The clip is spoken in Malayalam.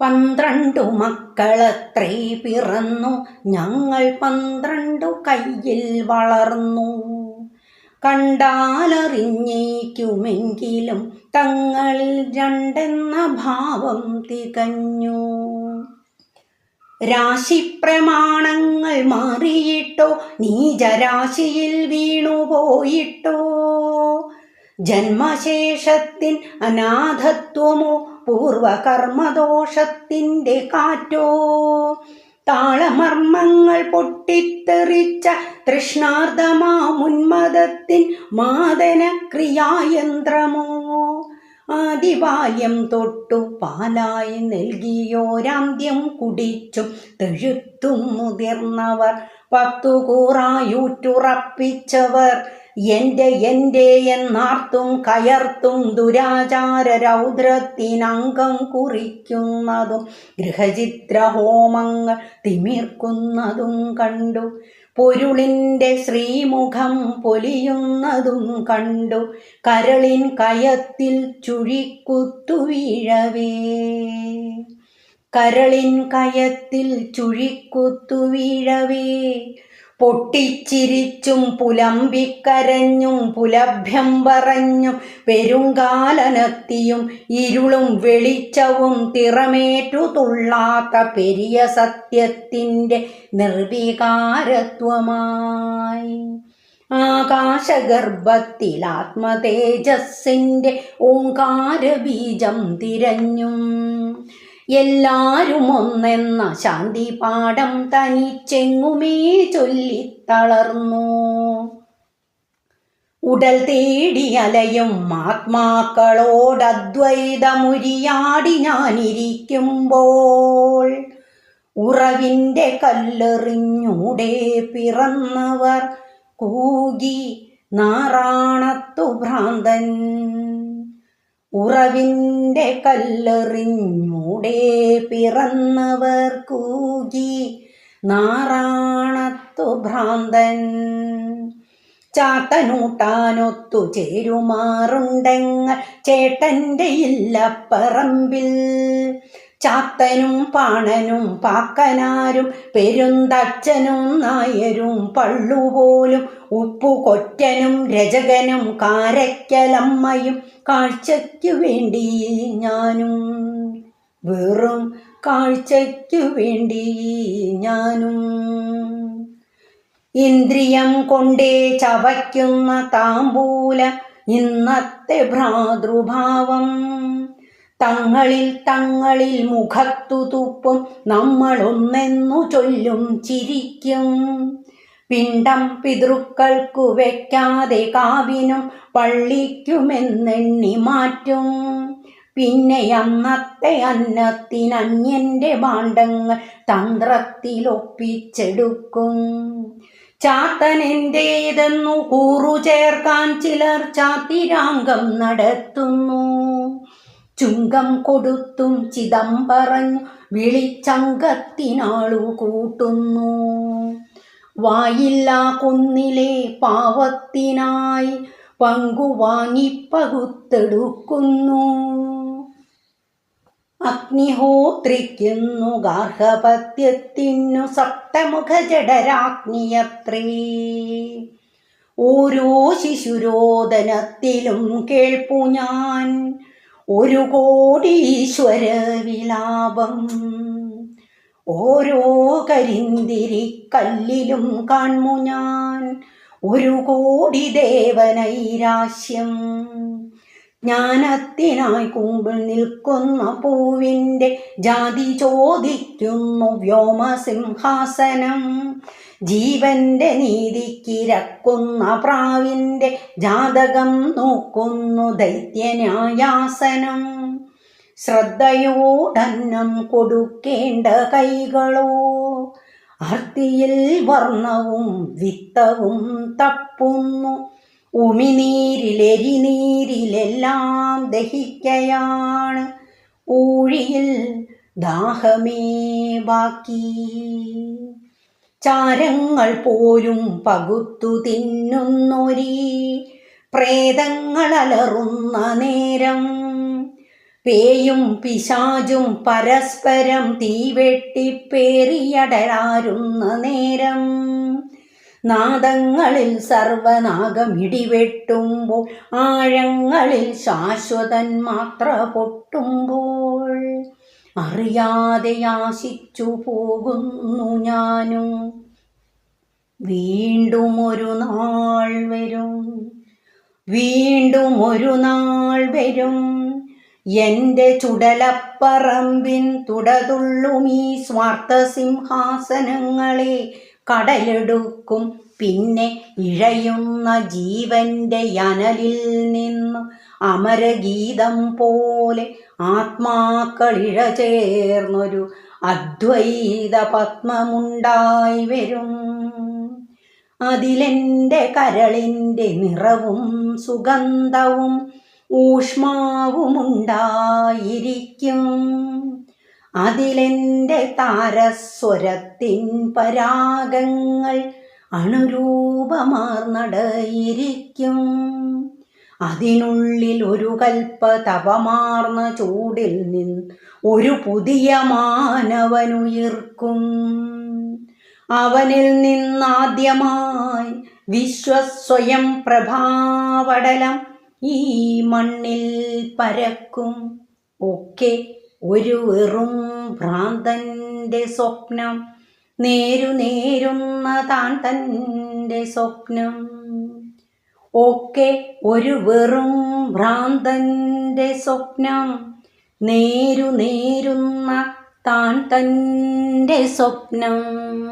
പന്ത്രണ്ടു മക്കളത്രേ പിറന്നു. ഞങ്ങൾ പന്ത്രണ്ടു കയ്യിൽ വളർന്നു. കണ്ടാലറിഞ്ഞേക്കുമെങ്കിലും തങ്ങളിൽ രണ്ടെന്ന ഭാവം തികഞ്ഞു. രാശിപ്രമാണങ്ങൾ മാറിയിട്ടോ? നീചരാശിയിൽ വീണുപോയിട്ടോ ജന്മശേഷത്തിൻ അനാഥത്വമോ? പൂർവകർമ്മദോഷത്തിന്റെ കാറ്റോ? താളമർമ്മങ്ങൾ പൊട്ടിത്തെറിച്ച തൃഷ്ണാർദ്ദമാ മുന്മതത്തിൻ മാതന ക്രിയായന്ത്രമോ ആദിബാല്യം തൊട്ടു പാലായി നൽകിയോരാന്ത്യം കുടിച്ചും തെഴുത്തും മുതിർന്നവർ പത്തു എന്റെ എന്റെ എന്നാർത്തും കയർത്തും ദുരാചാര രൗദ്രത്തിനംഗം കുറിക്കുന്നതും ഗൃഹചിത്ര ഹോമങ്ങൾ തിമിർക്കുന്നതും കണ്ടു. പൊരുളിന്റെ ശ്രീമുഖം പൊലിയുന്നതും കണ്ടു. കരളിൻ കയത്തിൽ ചുഴിക്കുത്തു വീഴവേ കരളിൻ കയത്തിൽ ചുഴിക്കുത്തു വീഴവേ പൊട്ടിച്ചിരിച്ചും പുലമ്പിക്കരഞ്ഞും പുലഭ്യം പറഞ്ഞും പെരുങ്കാലനത്തിയും ഇരുളും വെളിച്ചവും തിറമേറ്റു തുള്ളാത്ത പെരിയ സത്യത്തിന്റെ നിർവികാരത്വമായി. ആകാശഗർഭത്തിൽ ആത്മതേജസ്സിന്റെ ഓങ്കാരബീജം തിരഞ്ഞും എല്ലാരും ഒന്നെന്ന ശാന്തി പാഠം തനിച്ചെങ്ങുമേ ചൊല്ലിത്തളർന്നു. ഉടൽ തേടി അലയും ആത്മാക്കളോടദ്വൈതമുരിയാടി ഞാനിരിക്കുമ്പോൾ ഉറവിന്റെ കല്ലെറിഞ്ഞൂടെ പിറന്നവർ കൂകി നാറാണത്തു ഭ്രാന്തൻ. ഉറവിന്റെ കല്ലെറിഞ്ഞൂടെ പിറന്നവർ കൂകി നാറാണത്തു ഭ്രാന്തൻ. ചാത്തനൂട്ടാനൊത്തു ചേരുമാറുണ്ടെങ്ങൾ ചേട്ടന്റെ ഇല്ലപ്പറമ്പിൽ. ചാത്തനും പാണനും പാക്കനാരും പെരുന്തച്ഛനും നായരും പള്ളുപോലും ഉപ്പുകൊറ്റനും രചകനും കാരയ്ക്കലമ്മയും കാഴ്ചയ്ക്കു വേണ്ടി ഞാനും. വെറും കാഴ്ചയ്ക്കു വേണ്ടി ഞാനും. ഇന്ദ്രിയം കൊണ്ടേ ചവയ്ക്കുന്ന താമ്പൂല ഇന്നത്തെ ഭ്രാതൃഭാവം. തങ്ങളിൽ തങ്ങളിൽ മുഖത്തു തുപ്പും നമ്മളൊന്നെന്നു ചൊല്ലും ചിരിക്കും. പിണ്ടം പിതൃക്കൾക്കു വെക്കാതെ കാവിനും പള്ളിക്കുമെന്നെണ്ണി മാറ്റും. പിന്നെ അന്നത്തെ അന്നത്തിനന്യന്റെ ഭാണ്ഡങ്ങൾ തന്ത്രത്തിലൊപ്പിച്ചെടുക്കും. ചാത്തനെന്റേതെന്നു കൂറു ചേർക്കാൻ ചിലർ ചാത്തിരാംഗം നടത്തുന്നു. ചുങ്കം കൊടുത്തും ചിദംബറഞ്ഞു വിളിച്ചങ്കത്തിനാളു കൂട്ടുന്നു. വായില്ല കുന്നിലെ പാവത്തിനായി പങ്കുവാങ്ങി പകുത്തെടുക്കുന്നു. അഗ്നിഹോത്രിക്കുന്നു ഗാർഹപത്യത്തിനു സപ്തമുഖ ജഡരാഗ്നിയത്രേ ഓരോ ശിശുരോദനത്തിലും കേൾപ്പു ഞാൻ. ഒരു കോടീശ്വര വിലാപം. ഓരോ കരിന്തിരി കല്ലിലും കാൺമു ഞാൻ? ഒരു കോടി ദേവനൈരാശ്യം ജ്ഞാനത്തിനായി കുമ്പിൾ നിൽക്കുന്ന പൂവിന്റെ ജാതി ചോദിക്കുന്നു വ്യോമസിംഹാസനം. ജീവന്റെ നീതിക്കിരക്കുന്ന പ്രാവിന്റെ ജാതകം നോക്കുന്നു ദൈത്യന്യായാസനം ശ്രദ്ധയോടന്നം കൊടുക്കേണ്ട കൈകളോ അർത്തിയിൽ വർണവും വിത്തവും തപ്പുന്നു. ഉമിനീരിലെരിനീരിലെല്ലാം ദഹിക്കയാണ്. ഊഴിയിൽ ദാഹമേ ബാക്കി. ചാരങ്ങൾ പോലും പകുത്തു തിന്നുന്നൊരീ. പ്രേതങ്ങൾ അലറുന്ന നേരം പേയും പിശാചും പരസ്പരം തീവെട്ടിപ്പേറിയടരാരുന്ന നേരം നാദങ്ങളിൽ സർവനാഗം ഇടിവെട്ടുമ്പോൾ ആഴങ്ങളിൽ ശാശ്വതൻ മാത്ര പൊട്ടുമ്പോൾ. അറിയാതെ യാശിച്ചു പോകുന്നു ഞാനും. വീണ്ടും ഒരു നാൾ വരും. വീണ്ടും ഒരു നാൾ വരും. എന്റെ ചുടലപ്പറമ്പിൻ തുടതുള്ളും ഈ സ്വാർത്ഥ സിംഹാസനങ്ങളെ കടലെടുക്കും. പിന്നെ ഇഴയുന്ന ജീവന്റെ അനലിൽ നിന്ന് അമരഗീതം പോലെ ആത്മാക്കളിഴ ചേർന്നൊരു അദ്വൈത പത്മമുണ്ടായി വരും. അതിലെന്റെ കരളിന്റെ നിറവും സുഗന്ധവും ഊഷ്മാവുമുണ്ടായിരിക്കും. അതിലെന്റെ താരസ്വരത്തിൻ പരാഗങ്ങൾ അണുരൂപമാർന്നടയിരിക്കും. അതിനുള്ളിൽ ഒരു കൽപ്പ തപമാർന്ന ചൂടിൽ നിന്ന് ഒരു പുതിയ മാനവനുയിർക്കും. അവനിൽ നിന്നാദ്യമായി വിശ്വസ്വയം പ്രഭാവടലം ഈ മണ്ണിൽ പരക്കും. ഒക്കെ ഒരു വെറും ഭ്രാന്തന്റെ സ്വപ്നം നേരു നേരുന്ന താൻ തന്റെ സ്വപ്നം. ഒക്കെ ഒരു വെറും ഭ്രാന്തന്റെ സ്വപ്നം. നേരു നേരുന്ന താൻ തന്റെ സ്വപ്നം.